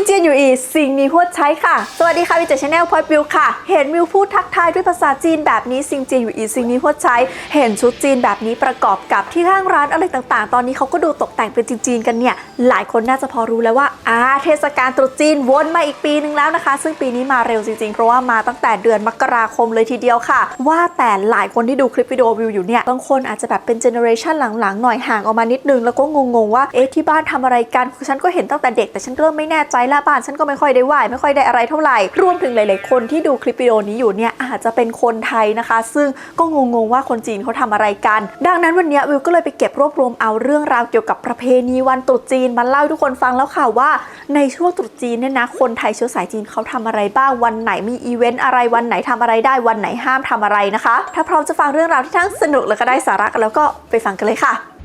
งเจียนอยู่อีสิ่งนี้พูดใช้ค่ะ สวัสดีค่ะวิจชาแนลพอยวิวค่ะ เห็นวิวพูดทักทายด้วยภาษาจีนแบบนี้ซิงเจียนอยู่อีสิ่งนี้พูดใช้ เห็นชุดจีนแบบนี้ประกอบกับที่ข้างร้านอะไรต่างๆ ตอนนี้เขาก็ดูตกแต่งเป็นจีนๆกันเนี่ย หลายคนน่าจะพอรู้แล้วว่าอ่าเทศกาลตรุษจีนวนมาอีกปีนึงแล้วนะคะ ซึ่งปีนี้มาเร็วจริงๆ เพราะว่ามาตั้งแต่เดือนมกราคมเลยทีเดียวค่ะ ว่าแต่หลายคนที่ดูคลิปวิดีโอวิวอยู่เนี่ยบางคนอาจจะแบบเป็นเจเนอเรชันหลังๆหน่อยห่างออกมานิดนึงแล้วก็งงๆว่าเอ๊ะที่บ้านทำอะไรกันคือฉันก็เห็นตั้งแต่เด็กแต่ฉันเริ่มไม่แน่ใจละบ้านฉันก็ไม่ค่อยได้ไหวไม่ค่อยได้อะไรเท่าไหร่ รวมถึงหลาย ๆ คนที่ดูคลิปวิดีโอนี้อยู่เนี่ยอาจจะเป็นคนไทยนะคะ ซึ่งก็งง ๆ ว่าคนจีนเขาทำอะไรกัน ดังนั้นวันนี้วิวก็เลยไปเก็บรวบรวมเอาเรื่องราวเกี่ยวกับประเพณีวันตรุษจีนมาเล่าให้ทุกคนฟังแล้วค่ะว่า ในช่วงตรุษจีนเนี่ยนะคนไทยเชื้อสายจีนเขาทำอะไรบ้างวันไหนมีอีเวนต์อะไรวันไหนทำอะไรได้วันไหนห้ามทำอะไรนะคะ ถ้าพร้อมจะฟังเรื่องราวที่ทั้งสนุกแล้วก็ได้สาระกันแล้วก็ไปฟังกันเลยค่ะ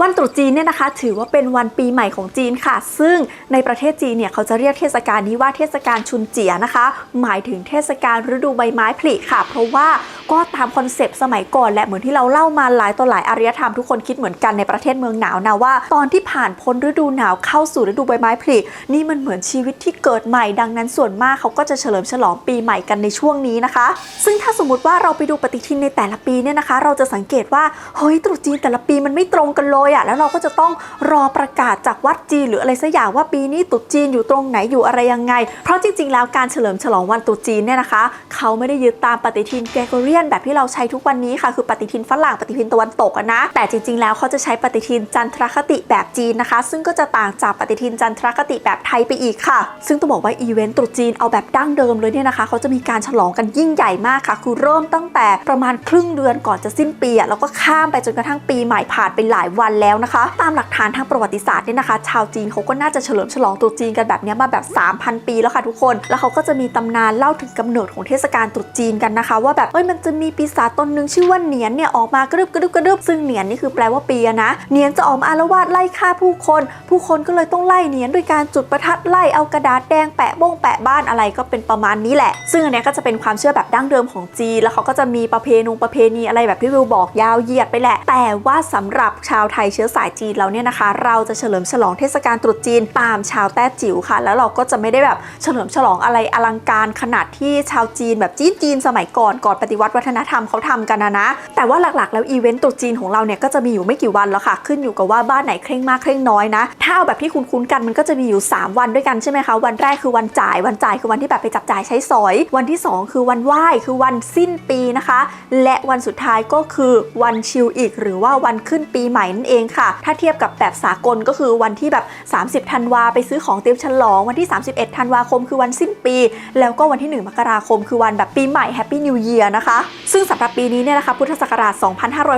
วันตรุษจีนเนี่ยนะคะ ถือว่าเป็นวันปีใหม่ของจีนค่ะ ซึ่งในประเทศจีนเนี่ยเขาจะเรียกเทศกาลนี้ว่าเทศกาลชุนเจียนะคะ หมายถึงเทศกาลฤดูใบไม้ผลิค่ะ เพราะว่าก็ตามคอนเซปต์สมัยก่อนและเหมือนที่เราเล่ามาหลายต่อหลายอารยธรรมทุกคนคิดเหมือนกันในประเทศเมืองหนาวนะว่า ตอนที่ผ่านพ้นฤดูหนาวเข้าสู่ฤดูใบไม้ผลินี่มันเหมือนชีวิตที่เกิดใหม่ดังนั้นส่วนมากเขาก็จะเฉลิมฉลองปีใหม่กันในช่วงนี้นะคะ ซึ่งถ้าสมมติว่าเราไปดูปฏิทินในแต่ละปีเนี่ยนะคะ เราจะสังเกตว่าเฮ้ยตรุษจีนแต่ละปีมันไม่ตรงกันเลยอะแล้วเราก็จะต้องรอประกาศจากวัดจีนหรืออะไรสักอย่างว่าปีนี้ตรุษจีนอยู่ตรงไหนอยู่อะไรยังไง เพราะจริง ๆ แล้วการเฉลิมฉลองวันตรุษจีนเนี่ยนะคะ เขาไม่ได้ยึดตามปฏิทินแกรโกเรียนแบบที่เราใช้ทุกวันนี้ค่ะ คือปฏิทินฝรั่งปฏิทินตะวันตกนะแต่จริง ๆ แล้วเขาจะใช้ปฏิทินจันทรคติแบบจีนนะคะ ซึ่งก็จะต่างจากปฏิทินจันทรคติแบบไทยไปอีกค่ะ ซึ่งต้องบอกว่าอีเวนต์ตรุษจีนเอาแบบดั้งเดิมเลยเนี่ยนะคะ เขาจะมีการฉลองกันยิ่งใหญ่มากค่ะ คือเริ่มตั้งแต่ประมาณครึ่งเดือนก่อนจะสิ้นปีอะแล้วก็ข้ามไปจนกระทั่งปีใหม่ผ่านไปหลายวันแล้วนะคะ ตามหลักฐานทางประวัติศาสตร์เนี่ยนะคะ ชาวจีนเขาก็น่าจะเฉลิมฉลองตรุษจีนกันแบบนี้มาแบบ 3,000 ปีแล้วค่ะทุกคน แล้วเขาก็จะมีตำนานเล่าถึงกำเนิดของเทศกาลตรุษจีนกันนะคะ ว่าแบบเอ้ยมันจะมีปีศาจตนหนึ่งชื่อว่าเหนียนเนี่ยออกมากระดึบกระดึบกระดึบซึ่งเหนียนนี่คือแปลว่าปีนะเหนียนจะออกมาอารวาสไล่ฆ่าผู้คน ผู้คนก็เลยต้องไล่เหนียนด้วยการจุดประทัดไล่เอากระดาษแดงแปะบ้งแปะบ้านอะไรก็เป็นประมาณนี้แหละ ซึ่งอันเนี้ยก็จะเป็นความเชื่อแบบดั้งเดิมของจีนแล้วเขาก็จะมีประเพณงประเพณีอะไรแบบที่วิวบอกยาวเหยียดไปแหละ แต่ว่าสำหรับชาวไทยเชื้อสายจีนเราเนี่ยนะคะ เราจะเฉลิมฉลองเทศกาลตรุษจีนตามชาวแต้จิ๋วค่ะ แล้วเราก็จะไม่ได้แบบเฉลิมฉลองอะไรอลังการขนาดที่ชาวจีนแบบจีนจีนสมัยก่อนก่อนปฏิวัติวัฒนธรรมเขาทำกันนะนะ แต่ว่าหลักๆ แล้วอีเวนต์ตรุษจีนของเราเนี่ยก็จะมีอยู่ไม่กี่วันแล้วค่ะ ขึ้นอยู่กับว่าบ้านไหนเคร่งมากเคร่งน้อยนะถ้าเอาแบบที่คุ้นๆกันมันก็จะมีอยู่ 3 วันด้วยกันใช่ไหมคะวันแรกคือวันจ่ายวันจ่ายคือวันที่แบบไปจับจ่ายใช้สอย วันที่ 2 คือวันไหว้คือวันสิ้นปีนะคะ และวันสุดท้ายก็คือวันชิวอีก หรือว่าวันขึ้นปีใหม่นั่นเองค่ะ ถ้าเทียบกับแบบสากลก็คือวันที่แบบ 30ธันวาไปซื้อของเตรียมฉลอง วันที่ 31ธันวาคมคือวันสิ้นปี แล้วก็วันที่ 1 มกราคม คือวันแบบปีใหม่แฮปปี้นิวเยียร์นะคะ ซึ่งสำหรับปีนี้เนี่ยนะคะพุทธศักราช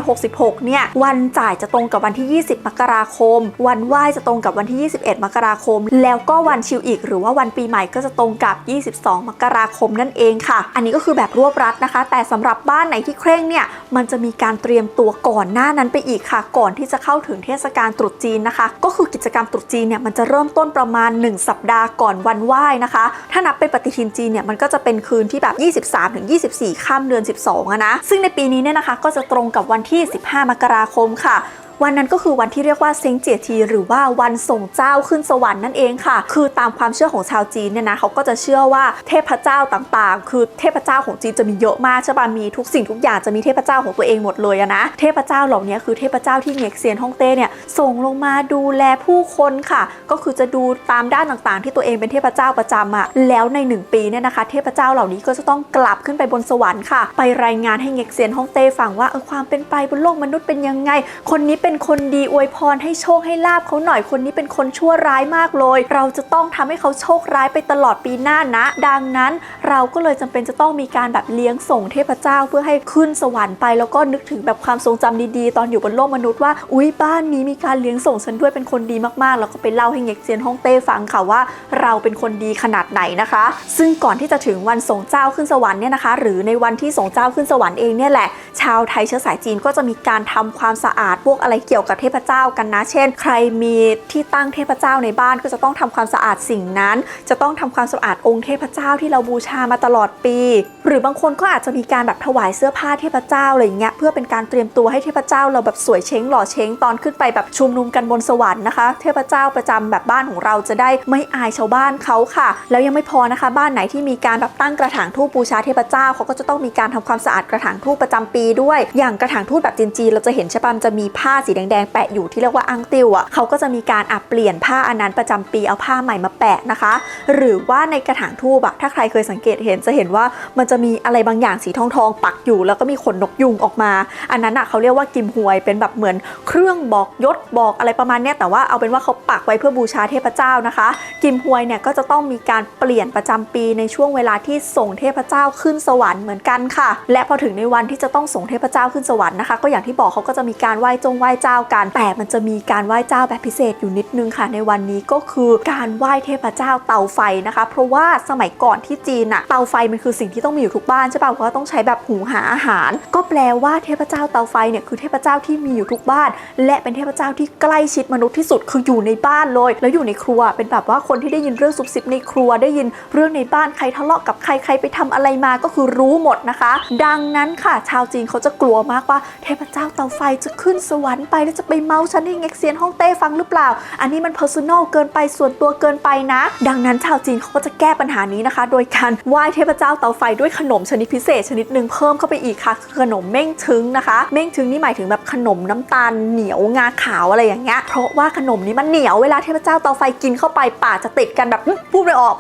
2566 เนี่ยวันจ่ายจะตรงกับวันที่ 20 มกราคม วันไหว้จะตรงกับวันที่ 21 มกราคม แล้วก็วันชิวอีก หรือว่าวันปีใหม่ก็จะตรงกับ 22 มกราคมนั่นเองค่ะ อันนี้ก็คือแบบรวบรัดนะคะ แต่สำหรับบ้านไหนที่เคร่งเนี่ยมันจะมีการเตรียมตัวก่อนหน้านั้นไปอีกค่ะ ก่อนที่จะเข้าถึงเทศกาลตรุษจีนนะคะ ก็คือกิจกรรมตรุษจีนเนี่ยมันจะเริ่มต้นประมาณ 1 สัปดาห์ก่อนวันไหว้นะคะ ถ้านับเป็นปฏิทินจีนเนี่ยมันก็จะเป็นคืนที่แบบ 23ถึง24 ข้ามเดือน 12อะนะซึ่งในปีนี้เนี่ยนะคะก็จะตรงกับวันที่ 15 มกราคมค่ะ วันนั้นก็คือวันที่เรียกว่าเซงเจียที หรือว่าวันส่งเจ้าขึ้นสวรรค์นั่นเองค่ะ คือตามความเชื่อของชาวจีนเนี่ยนะเขาก็จะเชื่อว่าเทพเจ้าต่างๆ คือเทพเจ้าของจีนจะมีเยอะมากใช่ป่ะมีทุกสิ่งทุกอย่างจะมีเทพเจ้าของตัวเองหมดเลยนะเทพเจ้าเหล่านี้คือเทพเจ้าที่เง็กเซียนฮ่องเต้เนี่ยส่งลงมาดูแลผู้คนค่ะ ก็คือจะดูตามด้านต่างๆ ที่ตัวเองเป็นเทพเจ้าประจำอะแล้วในหนึ่งปีเนี่ยนะคะ เทพเจ้าเหล่านี้ก็จะต้องกลับขึ้นไปบนสวรรค์ค่ะ ไปรายงานให้เง็กเซียนฮ่องเต้ฟังว่าเออความเป็นไปบนโลกมนุษย์เป็นยังไง คนนี้เป็นเป็นคนดีอวยพรให้โชคให้ลาบเขาหน่อยคนนี้เป็นคนชั่วร้ายมากเลย เราจะต้องทำให้เขาโชคร้ายไปตลอดปีหน้านะ ดังนั้นเราก็เลยจำเป็นจะต้องมีการแบบเลี้ยงส่งเทพเจ้าเพื่อให้ขึ้นสวรรค์ไป แล้วก็นึกถึงแบบความทรงจำดีๆ ตอนอยู่บนโลกมนุษย์ว่าอุ้ยบ้านนี้มีการเลี้ยงส่งฉันด้วยเป็นคนดีมากๆ แล้วก็ไปเล่าให้เง็กเซียนฮ่องเต้ฟังค่ะว่า เราเป็นคนดีขนาดไหนนะคะ ซึ่งก่อนที่จะถึงวันส่งเจ้าขึ้นสวรรค์เนี่ยนะคะ หรือในวันที่ส่งเจ้าขึ้นสวรรค์เองเนี่ยแหละ ชาวไทยเชื้อสายจีนก็จะมีการทำความสะอาดพวกอะไรเกี่ยวกับเทพเจ้ากันนะ เช่น ใครมีที่ตั้งเทพเจ้าในบ้านก็จะต้องทำความสะอาดสิ่งนั้น จะต้องทำความสะอาดองค์เทพเจ้าที่เราบูชามาตลอดปี หรือบางคนก็อาจจะมีการแบบถวายเสื้อผ้าเทพเจ้าอะไรอย่างเงี้ยเพื่อเป็นการเตรียมตัวให้เทพเจ้าเราแบบสวยเช้งหล่อเช้งตอนขึ้นไปแบบชุมนุมกันบนสวรรค์นะคะ เทพเจ้าประจำแบบบ้านของเราจะได้ไม่อายชาวบ้านเขาค่ะ แล้วยังไม่พอนะคะ บ้านไหนที่มีการแบบตั้งกระถางทูปบูชาเทพเจ้าเขาก็จะต้องมีการทำความสะอาดกระถางทูปประจำปีด้วย อย่างกระถางทูปแบบจีนๆเราจะเห็นใช่ปะมันจะมีผ้าสีแดงๆแปะอยู่ที่เรียกว่าอังติวอะเขาก็จะมีการอับเปลี่ยนผ้าอันนั้นประจำปีเอาผ้าใหม่มาแปะนะคะ หรือว่าในกระถางทูบอะถ้าใครเคยสังเกตเห็นจะเห็นว่ามันจะมีอะไรบางอย่างสีทองทองๆปักอยู่ แล้วก็มีขนนกยุงออกมา อันนั้นอะเขาเรียกว่ากิมหวยเป็นแบบเหมือนเครื่องบอกยศบอกอะไรประมาณเนี้ยแต่ว่าเอาเป็นว่าเขาปักไว้เพื่อบูชาเทพเจ้านะคะ กิมหวยเนี่ยก็จะต้องมีการเปลี่ยนประจำปีในช่วงเวลาที่ส่งเทพเจ้าขึ้นสวรรค์เหมือนกันค่ะ และพอถึงในวันที่จะต้องส่งเทพเจ้าขึ้นสวรรค์นะคะ ก็อย่างที่บอกเขาก็จะมีการไหว้จงไหว้เจ้ากัน แต่มันจะมีการไหว้เจ้าแบบพิเศษอยู่นิดนึงค่ะ ในวันนี้ก็คือการไหว้เทพเจ้าเตาไฟนะคะ เพราะว่าสมัยก่อนที่จีนอะเตาไฟมันคือสิ่งที่ต้องมีอยู่ทุกบ้านใช่ป่ะเพราะว่าต้องใช้แบบหุงหาอาหาร ก็แปลว่าเทพเจ้าเตาไฟเนี่ยคือเทพเจ้าที่มีอยู่ทุกบ้าน และเป็นเทพเจ้าที่ใกล้ชิดมนุษย์ที่สุดคืออยู่ในบ้านเลย แล้วอยู่ในครัวเป็นแบบว่าคนที่ได้ยินเรื่องซุบซิบในครัวได้ยินเรื่องในบ้านใครทะเลาะกับใครใครไปทำอะไรมาก็คือรู้หมดนะคะ ดังนั้นค่ะ ชาวจีนเขาจะกลัวมากว่า เทพเจ้าเตาไฟจะขึ้นสวรรค์ไปแล้วจะไปเมาฉันให้เง็กเซียนฮ่องเต้ฟังหรือเปล่า อันนี้มัน personal เกินไปส่วนตัวเกินไปนะ ดังนั้นชาวจีนเขาก็จะแก้ปัญหานี้นะคะ โดยการไหว้เทพเจ้าเตาไฟด้วยขนมชนิดพิเศษชนิดหนึ่งเพิ่มเข้าไปอีกค่ะคือขนมเม่งทึงนะคะ เม่งทึงนี่หมายถึงแบบขนมน้ำตาลเหนียวงาขาวอะไรอย่างเงี้ยเพราะว่าขนมนี้มันเหนียวเวลาเทพเจ้าเตาไฟกินเข้าไปปากจะติดกันแบบพูดไม่ออก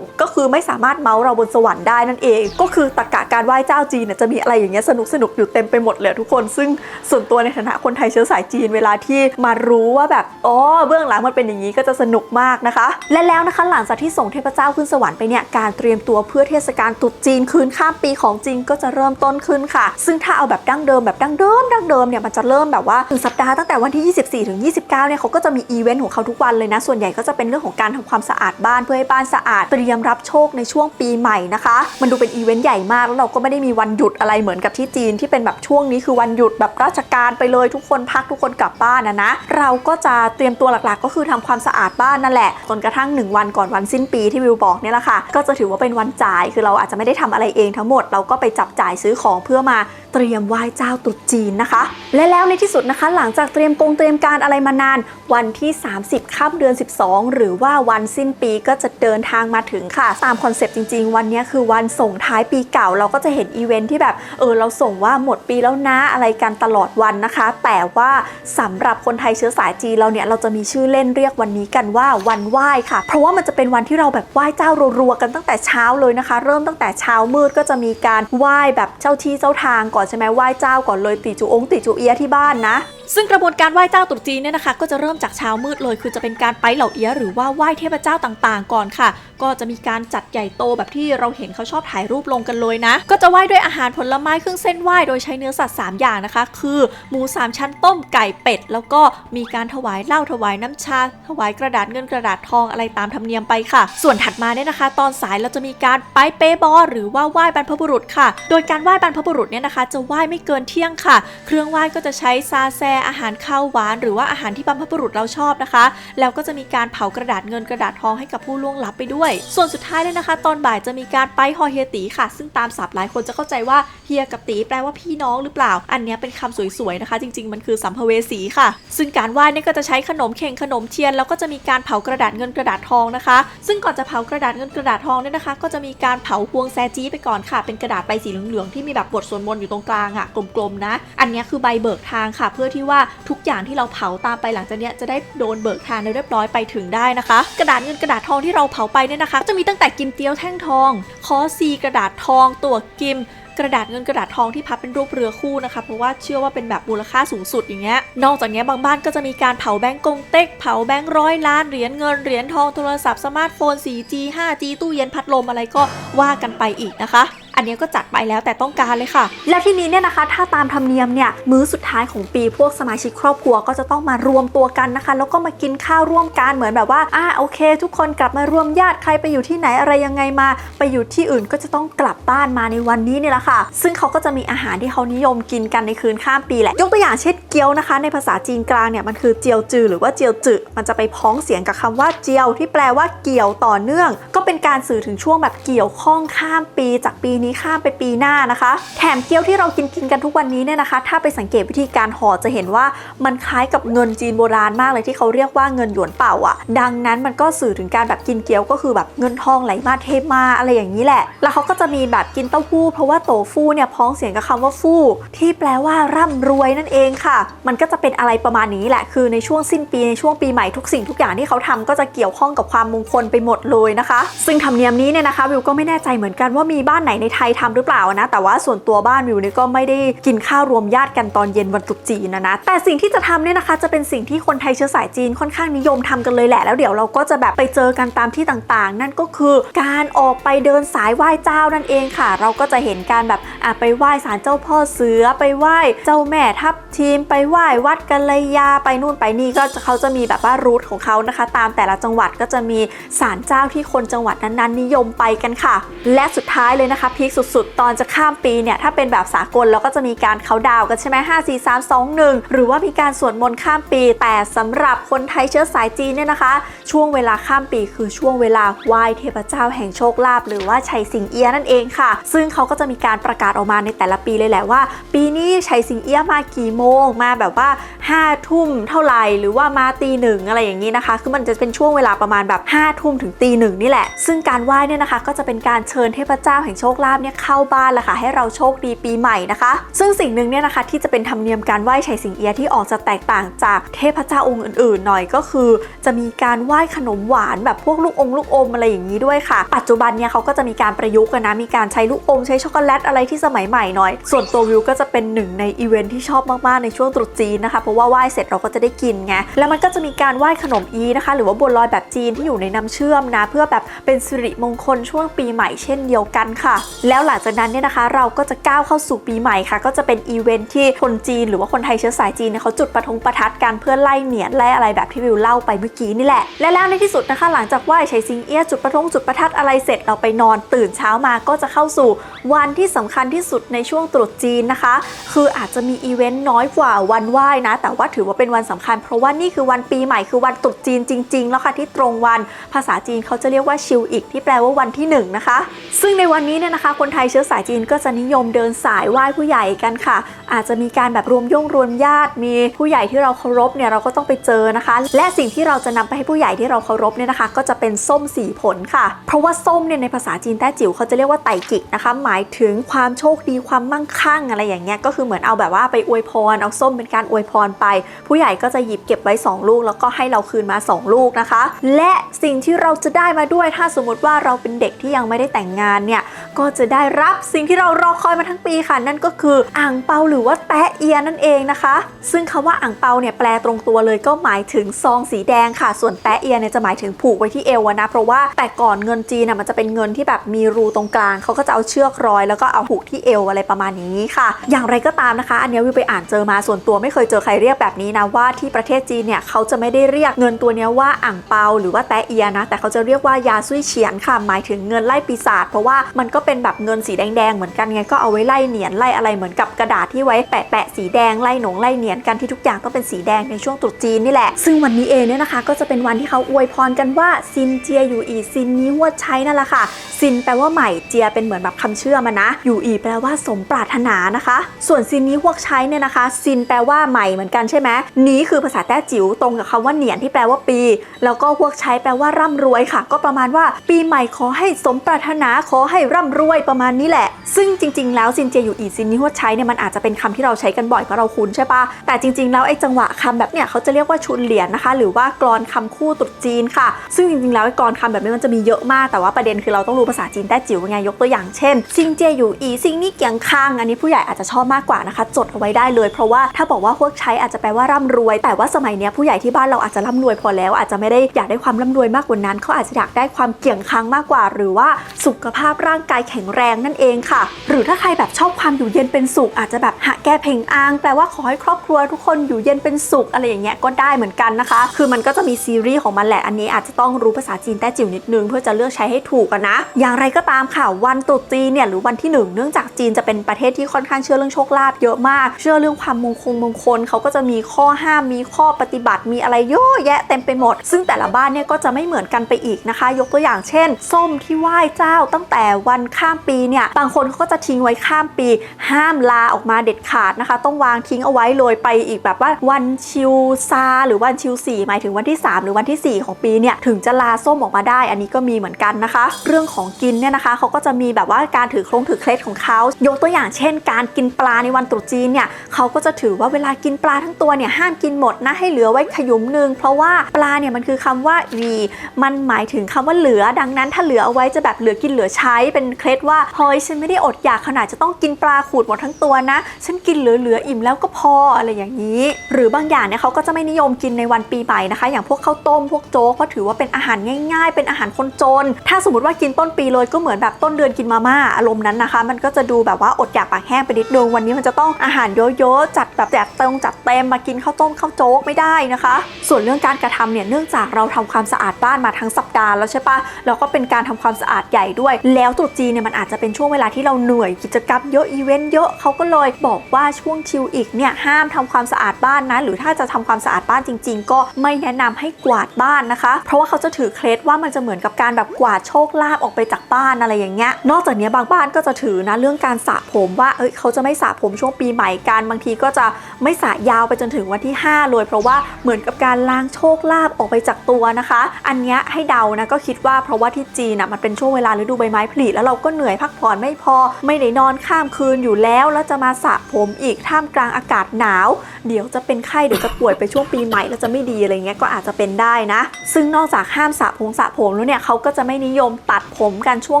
ก็คือไม่สามารถเมาเราบนสวรรค์ได้นั่นเอง ก็คือตรกะการไหว้เจ้าจีนเนี่ยจะมีอะไรอย่างเงี้ยสนุกสนุกอยู่เต็มไปหมดเลยทุกคน ซึ่งส่วนตัวในฐานะคนไทยเชื้อสายจีนเวลาที่มารู้ว่าแบบอ๋อเบื้องหลังมันเป็นอย่างนี้ก็จะสนุกมากนะคะ และแล้วนะคะหลังจากที่ส่งเทพเจ้าขึ้นสวรรค์ไปเนี่ยการเตรียมตัวเพื่อเทศกาลตรุษจีนคืนข้ามปีของจริงก็จะเริ่มต้นขึ้นค่ะ ซึ่งถ้าเอาแบบดั้งเดิมแบบดั้งเดิมดั้งเดิมเนี่ยมันจะเริ่มแบบว่าหนึ่งสัปดาห์ตั้งแต่วันที่ 24ถึง29เนี่ยเขาก็จะมีอีเวนต์ของเขาทุกวันเลยนะ ส่วนใหญ่ก็จะเป็นเรื่องของการทำความสะอาดบ้านเพื่อให้บ้านสะอาดเตรียมรับโชคในช่วงปีใหม่นะคะ มันดูเป็นอีเวนต์ใหญ่มากแล้วเราก็ไม่ได้มีวันหยุดอะไรเหมือนกับที่จีนที่เป็นแบบช่วงนี้คือวันหยุดแบบราชการไปเลยยทุกคนพักทุกคนกลับบ้านนะนะ เราก็จะเตรียมตัวหลักๆ ก็คือทำความสะอาดบ้านนั่นแหละจนกระทั่ง 1 วันก่อนวันสิ้นปีที่วิวบอกเนี่ยแหละค่ะ ก็จะถือว่าเป็นวันจ่ายคือเราอาจจะไม่ได้ทำอะไรเองทั้งหมด เราก็ไปจับจ่ายซื้อของเพื่อมาเตรียมไหว้เจ้าตรุษจีนนะคะ และแล้วในที่สุดนะคะ หลังจากเตรียมกงเตรียมการอะไรมานาน วันที่ 30ค่ำเดือน 12 หรือว่าวันสิ้นปีก็จะเดินทางมาถึงค่ะ ตามคอนเซปต์จริง ๆ วันนี้คือวันส่งท้ายปีเก่าเราก็จะเห็นอีเวนท์ที่แบบเออเราส่งว่าหมดปีแล้วนะอะไรกันตลอดวันนะคะ แต่ว่าสำหรับคนไทยเชื้อสายจีนเราเนี่ยเราจะมีชื่อเล่นเรียกวันนี้กันว่าวันไหว้ค่ะ เพราะว่ามันจะเป็นวันที่เราแบบไหว้เจ้ารัวๆกันตั้งแต่เช้าเลยนะคะ เริ่มตั้งแต่เช้ามืดก็จะมีการไหว้แบบเจ้าที่เจ้าทางก่อนใช่ไหมไหว้เจ้าก่อนเลยติจูองติจูเอียที่บ้านนะ ซึ่งกระบวนการไหว้เจ้าตรุษจีนเนี่ยนะคะ ก็จะเริ่มจากเช้ามืดเลย คือจะเป็นการไปเหล่าเอียหรือว่าไหว้เทพเจ้าต่างๆ ก่อนค่ะ ก็จะมีการจัดใหญ่โตแบบที่เราเห็นเขาชอบถ่ายรูปลงกันเลยนะ ก็จะไหว้ด้วยอาหารผลไม้เครื่องเส้นไหว้โดยใช้เนื้อสัตว์ 3 อย่างนะคะ คือหมูสามชั้นต้มไก่เป็ด แล้วก็มีการถวายเหล้าถวายน้ำชา ถวายกระดาษเงินกระดาษทองอะไรตามธรรมเนียมไปค่ะ ส่วนถัดมาเนี่ยนะคะ ตอนสายเราจะมีการไปเปบอหรือว่าไหว้บรรพบุรุษค่ะ โดยการไหว้บรรพบุรุษเนี่ยนะคะ จะไหว้ไม่เกินเที่ยงค่ะ เครื่องไหว้ก็จะใช้ซาแซอาหารข้าวหวาน หรือว่าอาหารที่บรรพบุรุษเราชอบนะคะ แล้วก็จะมีการเผากระดาษเงินกระดาษทองให้กับผู้ล่วงลับไปด้วย ส่วนสุดท้ายเลยนะคะ ตอนบ่ายจะมีการไปฮอเฮียตีค่ะ ซึ่งตามศัพท์หลายคนจะเข้าใจว่าเฮียกับตีแปลว่าพี่น้องหรือเปล่า อันนี้เป็นคำสวยๆนะคะ จริง ๆ มันคือสัมภเวสีค่ะ ซึ่งการไหว้เนี่ยก็จะใช้ขนมเข่งขนมเทียน แล้วก็จะมีการเผากระดาษเงินกระดาษทองนะคะ ซึ่งก่อนจะเผากระดาษเงินกระดาษทองเนี่ยนะคะ ก็จะมีการเผาพวงแซจี้ไปก่อนค่ะ เป็นกระดาษใบสีเหลืองๆที่มีแบบบทสวดมนต์อยู่ตรงกลางอะกลมๆนะ อันนี้คือใบเบิกทางค่ะ เพื่อที่ว่าทุกอย่างที่เราเผาตามไปหลังจากนี้จะได้โดนเบิกทางเรียบร้อยไปถึงได้นะคะ กระดาษเงินกระดาษทองที่เราเผาไปเนี่ยนะคะ จะมีตั้งแต่กิมเตียวแท่งทองคอซีกระดาษทอง ตัวกิมกระดาษเงินกระดาษทองที่พับเป็นรูปเรือคู่นะคะ เพราะว่าเชื่อว่าเป็นแบบมูลค่าสูงสุดอย่างเงี้ย นอกจากนี้บางบ้านก็จะมีการเผาแบงก์กงเต็ก เผาแบงก์ร้อยล้านเหรียญเงินเหรียญทองโทรศัพท์สมาร์ทโฟน 4G 5G ตู้เย็นพัดลมอะไรก็ว่ากันไปอีกนะคะ อันนี้ก็จัดไปแล้วแต่ต้องการเลยค่ะ แล้วทีนี้เนี่ยนะคะ ถ้าตามธรรมเนียมเนี่ยมื้อสุดท้ายของปีพวกสมาชิกครอบครัวก็จะต้องมารวมตัวกันนะคะ แล้วก็มากินข้าวร่วมกันเหมือนแบบว่าอ่าโอเค ทุกคนกลับมารวมญาติใครไปอยู่ที่ไหนอะไรยังไงมา ไปอยู่ที่อื่นก็จะต้องกลับบ้านมาในวันนี้เนี่ยแหละค่ะ ซึ่งเขาก็จะมีอาหารที่เขานิยมกินกันในคืนข้ามปีแหละยกตัวอย่างเช่นเกี๊ยวนะคะ ในภาษาจีนกลางเนี่ยมันคือเจียวจือหรือว่าเจียวจือมันจะไปพ้องเสียงกับคำว่าเจียว ที่แปลว่าเกี่ยวต่อเนื่อง ก็เป็นการสื่อถึงช่วงแบบเกี่ยวข้องข้ามปีจากปีนี้ข้ามไปปีหน้านะคะ แถมเกี๊ยวที่เรากินกินกันทุกวันนี้เนี่ยนะคะ ถ้าไปสังเกตวิธีการห่อจะเห็นว่ามันคล้ายกับเงินจีนโบราณมากเลยที่เขาเรียกว่าเงินหยวนเป่าอะ ดังนั้นมันก็สื่อถึงการแบบกินเกี๊ยวก็คือแบบเงินทองไหลมาเทมาอะไรอย่างนี้แหละ แล้วเขาก็จะมีแบบกินเต้าหู้เพราะว่าโตฟู่เนี่ยพ้องเสียงกับคำว่าฟู่ที่แปลว่าร่ำรวยนั่นเองค่ะ มันก็จะเป็นอะไรประมาณนี้แหละ คือในช่วงสิ้นปีในช่วงปีใหม่ทุกสิ่งทุกอย่างที่เขาทำก็จะเกี่ยวข้องกับความมงคลไปหมดเลยนะคะ ซึ่งธรรมเนียมนี้เนี่ยนะคะวิวก็ไม่แน่ใจเหมือนกันว่ามีบ้านไหนในไทยทำหรือเปล่านะ แต่ว่าส่วนตัวบ้านวิวนี่ก็ไม่ได้กินข้าวรวมญาติกันตอนเย็นวันตรุษจีนนะนะ แต่สิ่งที่จะทำเนี่ยนะคะ จะเป็นสิ่งที่คนไทยเชื้อสายจีนค่อนข้างนิยมทำกันเลยแหละ แล้วเดี๋ยวเราก็จะแบบไปเจอกันตามที่ต่างๆ นั่นก็คือการออกไปเดินสายไหว้เจ้านั่นเองค่ะ เราก็จะเห็นการแบบอะไปไหว้ศาลเจ้าพ่อเสือไปไหว้เจ้าแม่ทับทีมไปไหว้วัดกัลยาไปนู่นไปนี่ก็จะเขาจะมีแบบว่ารูทของเขานะคะ ตามแต่ละจังหวัดก็จะมีศาลเจ้าที่คนจังหวัดนั้นๆ นิยมไปกันค่ะ และสุดท้ายเลยนะคะพีคสุดๆ ตอนจะข้ามปีเนี่ยถ้าเป็นแบบสากลเราก็จะมีการเขาดาวกันใช่ไหมห้าสี่สามสองหนึ่งหรือว่ามีการสวดมนต์ข้ามปี แต่สำหรับคนไทยเชื้อสายจีนเนี่ยนะคะ ช่วงเวลาข้ามปีคือช่วงเวลาไหว้เทพเจ้าแห่งโชคลาภหรือว่าชัยสิงเอียนั่นเองค่ะ ซึ่งเขาก็จะมีการประกาศออกมาในแต่ละปีเลยแหละว่า ปีนี้ชัยสิงเอียมากี่โมงมาแบบว่า5้าทุ่มเท่าไหร่หรือว่ามาตีหนึ่งอะไรอย่างนี้นะคะ คือมันจะเป็นช่วงเวลาประมาณแบบ5้าทุ่มถึงตีหนึ่งนี่แหละ ซึ่งการไหว้เนี่ยนะคะก็จะเป็นการเชิญเทพเจ้าแห่งโชคลาภเนี่ยเข้าบ้านละค่ะให้เราโชคดีปีใหม่นะคะ ซึ่งสิ่งหนึ่งเนี่ยนะคะที่จะเป็นธรรมเนียมการไหว้ชัยสิงเอียที่ออกจะแตกต่างจากเทพเจ้าองค์อื่นๆ หน่อยก็คือ จะมีการไหว้ขนมหวานแบบพวกลูกองลูกอมอะไรอย่างนี้ด้วยค่ะ ปัจจุบันเนี่ยเขาก็จะมีการประยุกต์กันนะมีการใช้ลูกอมใช้ช็อกโกแลตอะไรที่สมัยใหม่หน่อย ส่วนตัววิวก็จะเป็นหนึ่งในอีเวนท์ที่ชอบมากๆในช่วงตรุษจีนนะคะเพราะว่าไหว้เสร็จเราก็จะได้กินไงแล้วมันก็จะมีการไหว้ขนมอีนะคะ หรือว่าบัวลอยแบบจีนที่อยู่ในน้ำเชื่อมนะ เพื่อแบบเป็นสิริมงคลช่วงปีใหม่เช่นเดียวกันค่ะแล้วหลังจากนั้นเนี่ยนะคะเราก็จะก้าวเข้าสู่ปีใหม่ค่ะ ก็จะเป็นอีเวนท์ที่คนจีนหรือว่าคนไทยเชื้อสายจีนเนี่ยเขาจุดประทงประทัดกันเพื่อไล่เหนียนไล่อะไรแบบที่วิวเล่าไปเมื่อกี้นี่แหละและแล้วในที่สุดนะคะ หลังจากไหว้ชัยซิงเอี้ยจุดประทงจุดประทัดอะไรเสร็จเราไปนอนตื่นเช้ามาก็จะเข้าสู่วันที่สำคัญที่สุดในช่วงตรุษจีนนะคะ คืออาจจะมีอีเวนต์น้อยกว่าวันไหว้นะ แต่ว่าถือว่าเป็นวันสำคัญ เพราะว่านี่คือวันปีใหม่คือวันตรุษจีนจริง ๆ แล้วค่ะที่ตรงวัน ภาษาจีนเขาจะเรียกว่าชิวอีกที่แปลว่าวันที่หนึ่งนะคะซึ่งในวันนี้เนี่ยนะคะคนไทยเชื้อสายจีนก็จะนิยมเดินสายไหว้ผู้ใหญ่กันค่ะ อาจจะมีการแบบรวมย่งรวมญาติ มีผู้ใหญ่ที่เราเคารพเนี่ยเราก็ต้องไปเจอนะคะ และสิ่งที่เราจะนำไปให้ผู้ใหญ่ที่เราเคารพเนี่ยนะคะ ก็จะเป็นส้มสีผลค่ะ เพราะว่าส้มเนี่ยในภาษาจีนแต้จิ๋วเขาจะเรียกว่าไต่กิกนะคะ หมายถึงความโชคดีความมั่งคั่งอะไรอย่างเงี้ยก็คือเหมือนเอาแบบว่าไปอวยพรเอาส้มเป็นการอวยพรไป ผู้ใหญ่ก็จะหยิบเก็บไว้ 2 ลูก แล้วก็ให้เราคืนมา 2 ลูกนะคะ และสิ่งที่เราจะได้มาด้วยถ้าสมมติว่าเราเป็นเด็กที่ยังไม่ได้แต่งงานเนี่ยก็จะได้รับสิ่งที่เรารอคอยมาทั้งปีค่ะ นั่นก็คืออ่างเปาหรือว่าแตะเอียนั่นเองนะคะ ซึ่งคำว่าอ่างเปาเนี่ยแปลตรงตัวเลยก็หมายถึงซองสีแดงค่ะ ส่วนแตะเอียเนี่ยจะหมายถึงผูกไว้ที่เอวนะ เพราะว่าแต่ก่อนเงินจีนน่ะมันจะเป็นเงินที่แบบมีรูตรงกลางเขาก็จะเอาเชือกร้อย แล้วก็เอาผูกที่เอวอะไรประมาณนี้ค่ะ อย่างไรก็ตามนะคะ อันนี้วิวไปอ่านเจอมาส่วนตัวไม่เคยเจอใครเรียกแบบนี้นะว่าที่ประเทศจีนเนี่ยเขาจะไม่ได้เรียกเงินตัวนี้ว่าอ่างเปาหรือว่าแตะเอียนะ แต่เขาจะเรียกว่ายาซุยเฉียนค่ะหมายถึงเงินไล่ปีศาจเพราะว่ามันก็เป็นแบบเงินสีแดงๆเหมือนกันไงก็เอาไว้ไล่เหนียนไล่อะไรเหมือนกับกระดาษที่ไว้แปะแปะสีแดงไล่หนงไล่เหนียนกันที่ทุกอย่างต้องเป็นสีแดงในช่วงตรุษจีนนี่แหละ ซึ่งวันนี้เองเนี่ยนะคะ ก็จะเป็นวันที่เขาอวยพรกันว่าซินเจียอยู่อีซินนี้หัวใช้นั่นแหละค่ะซินแปลว่าใหม่เจียเป็นเหมือนแบบคำเชื่อมานะ อยู่อีแปลว่าสมปรารถนานะคะ ส่วนซินนี้พวกใช้เนี่ยนะคะซินแปลว่าใหม่เหมือนกันใช่ไหมนี้คือภาษาแต้จิ๋วตรงกับคำว่าเหนียนที่แปลว่าปี แล้วก็พวกใช้แปลว่าร่ำรวยค่ะ ก็ประมาณว่าปีใหม่ขอให้สมปรารถนาขอให้ร่ำรวยประมาณนี้แหละ ซึ่งจริง ๆ แล้วซินเจียอยู่อีซินนี้หัวใช้เนี่ยมันอาจจะเป็นคำที่เราใช้กันบ่อยเพราะเราคุ้นใช่ปะแต่จริง ๆ แล้วไอ้จังหวะคำแบบเนี่ยเขาจะเรียกว่าชุนเหรียญนะคะ หรือว่ากรอนคำคู่ตรุษจีนค่ะ ซึ่งจริง ๆ แล้วไอ้กรอนคำแบบนี้มันจะมีเยอะมาก แต่ว่าประเด็นคือเราต้องรู้ภาษาจีนแต้จิ๋วไงยกตัวอย่างเช่นซิงเจียอยู่อีซิงนี่เกียงคังอันนี้ผู้ใหญ่อาจจะชอบมากกว่านะคะ จดเอาไว้ได้เลย เพราะว่าถ้าบอกว่าพวกใช้อาจจะแปลว่าร่ำรวย แต่ว่าสมัยเนี้ยผู้ใหญ่ที่บ้านเราอาจจะร่ำรวยพอแล้ว อาจจะไม่ได้อยากได้ความร่ำรวยมากกว่านั้นเขาอาจจะอยากได้ความเกี่ยงคางมากกว่า หรือว่าสุขภาพร่างกายแข็งแรงนั่นเองค่ะ หรือถ้าใครแบบชอบความอยู่เย็นเป็นสุขอาจจะแบบหาแก้เพ่งอ้าง แปลว่าขอให้ครอบครัวทุกคนอยู่เย็นเป็นสุขอะไรอย่างเงี้ยก็ได้เหมือนกันนะคะ คือมันก็จะมีซีรีส์ของมันแหละอันนี้อาจจะต้องรู้ภาษาจีนแต้จิ๋วนิดนึงเพื่อจะเลือกใช้ให้ถูกกันนะ อย่างไรก็ตามค่ะวันตรุษจีนเนี่ยหรือวันที่หนึ่งเนื่องจากจีนจะเป็นประเทศที่ค่อนข้างเชื่อเรื่องโชคลาภเยอะมาก เชื่อเรื่องความมงคลมงคลเขาก็จะมีข้อห้ามมีข้อปฏิบัติมีอะไรเยอะแยะเต็มไปหมด ซึ่งแต่ละบ้านเนี่ยก็จะไม่เหมือนกันไปอีกนะคะ ยกตัวอย่างเช่น ส้มที่ไหว้เจ้าตั้งแต่วันข้ามปีเนี่ยบางคนเขาก็จะทิ้งไว้ข้ามปี ห้ามลาออกมาเด็ดขาดนะคะ ต้องวางทิ้งเอาไว้เลยไปอีกแบบว่าวันชิวซาหรือวันชิวสี่หมายถึงวันที่ 3 หรือวันที่ 4 ของปีเนี่ยถึงจะลาส้มออกมาได้ อันนี้ก็มีเหมือนกันนะคะ เรื่องของกินเนี่ยนะคะเขาก็จะมีแบบว่าการถือโครงถือเคล็ดของเขายกตัวอย่างเช่น การกินปลาในวันตรุษจีนเนี่ยเขาก็จะถือว่าเวลากินปลาทั้งตัวเนี่ยห้ามกินหมดนะให้เหลือไว้ขยุมหนึ่งเพราะว่าปลาเนี่ยมันคือคำว่าวีมันหมายถึงคำว่าเหลือ ดังนั้นถ้าเหลือเอาไว้จะแบบเหลือกินเหลือใช้เป็นเคล็ดว่าเฮ้ยฉันไม่ได้อดอยากขนาดจะต้องกินปลาขูดหมดทั้งตัวนะ ฉันกินเหลือๆอิ่มแล้วก็พออะไรอย่างนี้ หรือบางอย่างเนี่ยเขาก็จะไม่นิยมกินในวันปีใหม่นะคะ อย่างพวกข้าวต้มพวกโจ๊กเพราะถือว่าเป็นอาหารง่าย ๆ เป็นอาหารคนจน ถ้าสมมติว่ากินต้นปีเลยก็เหมือนแบบต้นเดือนกินมาม่าอารมณ์นั้นนะคะ มันก็จะดูแบบว่าอดอยากปากแห้งไปนิดนึงวันนี้มันจะต้องอาหารเยอะๆจัดแบบจัดเต็มจัดเต็มมากินข้าวต้มข้าวโจ๊กไม่ได้นะคะ ส่วนเรื่องการกระทำเนี่ยเนื่องจากเราทำความสะอาดบ้านมาทั้งสัปดาห์แล้วใช่ปะแล้วก็เป็นการทำความสะอาดใหญ่ด้วย แล้วตรุษจีนเนี่ยมันอาจจะเป็นช่วงเวลาที่เราเหนื่อยกิจกรรมเยอะอีเวนต์เยอะเขาก็เลยบอกว่าช่วงชิลอีกเนี่ยห้ามทำความสะอาดบ้านนะหรือถ้าจะทำความสะอาดบ้านจริง ๆ ก็ไม่แนะนำให้กวาดบ้านนะคะ เพราะว่าเขาจะถือเคล็ดว่ามันจะเหมือนกับการแบบกวาดโชคลาภออกไปจากบ้านอะไรอย่างเงี้ยนอกจากนี้บางบ้านก็จะถือนะเรื่องการสระผมว่าเอ้ยเขาจะไม่สระผมช่วงปีใหม่กันบางทีก็จะไม่สระยาวไปจนถึงวันที่ 5 เลย เพราะว่าเหมือนกับการล้างโชคลาภออกไปจากตัวนะคะ อันนี้ให้เดานะก็คิดว่าเพราะว่าที่จีนนะมันเป็นช่วงเวลาฤดูใบไม้ผลิแล้วเราก็เหนื่อยพักผ่อนไม่พอ ไม่ได้นอนข้ามคืนอยู่แล้วแล้วจะมาสระผมอีกท่ามกลางอากาศหนาว เดี๋ยวจะเป็นไข้เดี๋ยวจะป่วยไปช่วงปีใหม่แล้วจะไม่ดีอะไรเงี้ยก็อาจจะเป็นได้นะ ซึ่งนอกจากห้ามสระผมสระผมแล้วเนี่ยเขาก็จะไม่นิยมตัดผมกันช่วง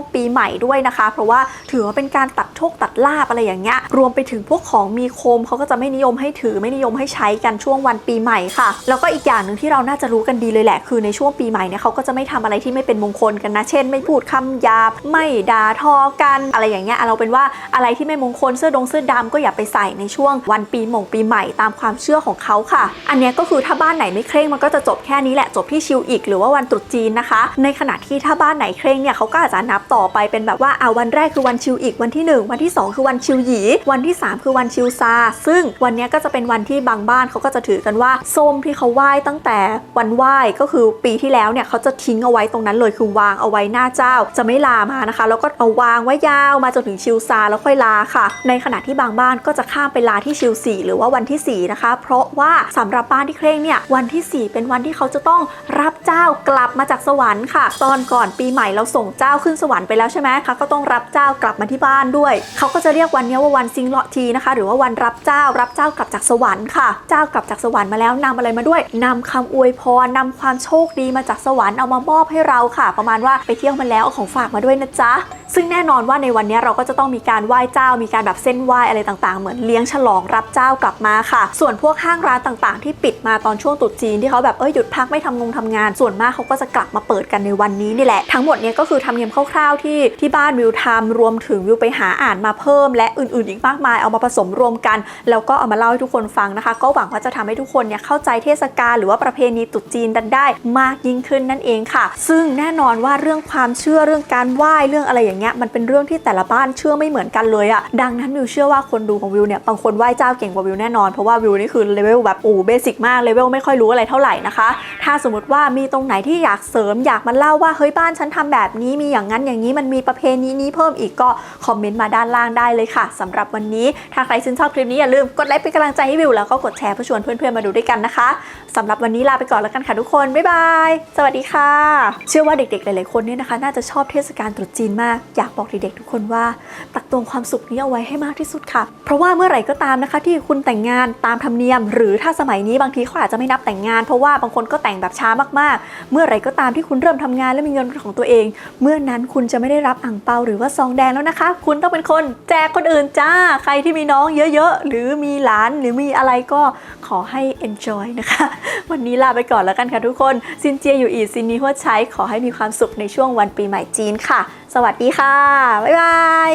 ปีใหม่ด้วยนะคะ เพราะว่าถือว่าเป็นการตัดโชคตัดลาบอะไรอย่างเงี้ยรวมไปถึงพวกของมีคมเขาก็จะไม่นิยมให้ถือไม่นิยมให้ใช้กันช่วงวันปีใหม่ค่ะ แล้วก็อีกอย่างหนึ่งที่เราน่าจะรู้กันดีเลยแหละ คือในช่วงปีใหม่เนี่ยเขาก็จะไม่ทำอะไรที่ไม่เป็นมงคลกันนะ เช่น ไม่พูดคำหยาบไม่ด่าทอกันอะไรอย่างเงี้ยเราเป็นว่าอะไรที่ไม่มงคลเสื้อดงเสื้อดำก็อย่าไปใส่ในช่วงวันปีหม่งปีใหม่ตามความเชื่อของเขาค่ะ อันเนี้ยก็คือถ้าบ้านไหนไม่เคร่งมันก็จะจบแค่นี้แหละจบที่ชิวอีกหรือว่าวันตรุษจีนนะคะ ในขณะที่ถ้าบ้านไหนเคร่งเนี่ยเขาก็อาจจะนับต่อไปเป็นแบบว่าอ่าวันแรกคือวันชิวอีกวันที่หนึ่งวันที่สองคือวันชิวหยี วันที่สามคือวันชิวซา ซึ่งวันเนี้ยก็จะเป็นวันที่บางบ้านเขาก็จะถือกันว่าส้มที่เขาไหว้ตั้งแต่วันไหว้ก็คือปีที่แล้วเนี่ยเขาจะทิ้งเอาไว้ตรงนั้นเลยคือวางเอาไว้หน้าเจ้า จะไม่ลามานะคะ แล้วก็เอาวางไว้ยาวมาจนถึงชิวซาแล้วค่อยลาค่ะ ในขณะที่บางบ้านก็จะข้ามไปลาที่ชิวสี่หรือว่าวันที่สี่นะคะ เพราะว่าสำหรับบ้านที่เคร่งเนี่ยวันที่สี่เป็นวันที่เขาจะต้องรับเจ้ากลับมาจากสวรรค์ค่ะ ตอนก่อนปีใหม่เราส่งเจ้าขึ้นสวรรค์ไปแล้วใช่ไหมคะก็ต้องรับเจ้ากลับมาที่บ้านด้วย เขาก็จะเรียกวันนี้ว่าวันซิงเลาะทีนะคะ หรือว่าวันรับเจ้ารับเจ้ากลับจากสวรรค์ค่ะ เจ้ากลับจากสวรรค์มาแล้วนำอะไรมาด้วยนำคำอวยพรนำความโชคดีมาจากสวรรค์เอามามอบให้เราค่ะ ประมาณว่าไปเที่ยวมาแล้วเอาของฝากมาด้วยนะจ๊ะซึ่งแน่นอนว่าในวันนี้เราก็จะต้องมีการไหว้เจ้า มีการแบบเส้นไหว้อะไรต่างๆ เหมือนเลี้ยงฉลองรับเจ้ากลับมาค่ะ ส่วนพวกห้างร้านต่างๆ ที่ปิดมาตอนช่วงตรุษจีนที่เขาแบบเอ้ยหยุดพักไม่ทำงงทำงาน ส่วนมากเขาก็จะกลับมาเปิดกันในวันนี้นี่แหละทั้งหมดเนี้ก็คือทำเนียมคร่าวๆที่ที่บ้านวิวทำรวมถึงวิวไปหาอ่านมาเพิ่ม และอื่นๆอีกมากมายเอามาผสมรวมกัน แล้วก็เอามาเล่าให้ทุกคนฟังนะคะ ก็หวังว่าจะทำให้ทุกคนเนี่ยเข้าใจเทศกาลหรือว่าประเพณีตรุษจีนกันได้มากยิ่งขึ้นนั่นเองค่ะ ซึ่งแน่นอนว่าเรื่องความเชื่อเรื่องการไหว้เรื่องอะไรอย่างเงี้ยมันเป็นเรื่องที่แต่ละบ้านเชื่อไม่เหมือนกันเลยอะดังนั้นวิวเชื่อว่าคนดูของวิวเนี่ยบางคนไหว้เจ้าเก่งกว่าวิวแน่นอนเพราะว่าวิวนี่คือเลเวลแบบโอ้เบสิกมากเลเวลไม่ค่อยรู้อะไรเท่าไหร่นะคะ ถ้าสมมติว่ามีตรงไหนที่อยากเสริมอยากมาเล่าว่าเฮ้ยบ้านฉันทำแบบนี้มีอย่างนั้นอย่างนี้มันมีประเพณีนี้เพิ่มอีกก็คอมเมนต์มาด้านล่างได้เลยค่ะสำหรับวันนี้ถ้าใครชื่นชอบคลิปนี้อย่าลืมกดไลค์เป็นกำลังใจให้วิวแล้วก็กดแชร์เพื่อชวนเพื่อนๆมาดูด้วยกันนะคะสำหรับวันนี้ลาไปก่อนแล้วกันค่ะทุกคนบ๊ายบายสวัสดีค่ะ เชื่อว่าเด็กๆหลายๆคนเนี่ยนะคะ น่าจะชอบเทศกาลตรุษจีนมากอยากากบอกเด็กๆทุกคนว่า ตักตวงความสุขนี้เอาไว้ให้มากที่สุดค่ะ เพราะว่าเมื่อไหร่ก็ตามนะคะ ที่คุณแต่งงานตามธรรมเนียม หรือถ้าสมัยนี้บางทีเขาอาจจะไม่นับแต่งงาน เพราะว่าบางคนก็แต่งแบบช้ามากๆ เมื่อไหร่ก็ตามที่คุณเริ่มทำงานและมีเงินของตัวเอง เมื่อนั้นคุณจะไม่ได้รับอ่างเปาหรือว่าซองแดงแล้วนะคะ คุณต้องเป็นคนแจกคนอื่นจ้า ใครที่มีน้องเยอะๆ หรือมีหลานหรือมีอะไรก็ขอให้ enjoy นะคะ วันนี้ลาไปก่อนแล้วกันค่ะทุกคนซินเจียอยู่อีซินนี้หัวใช้ขอให้มีความสุขในช่วงวันปีใหม่จีนค่ะ สวัสดีค่ะ บ๊ายบาย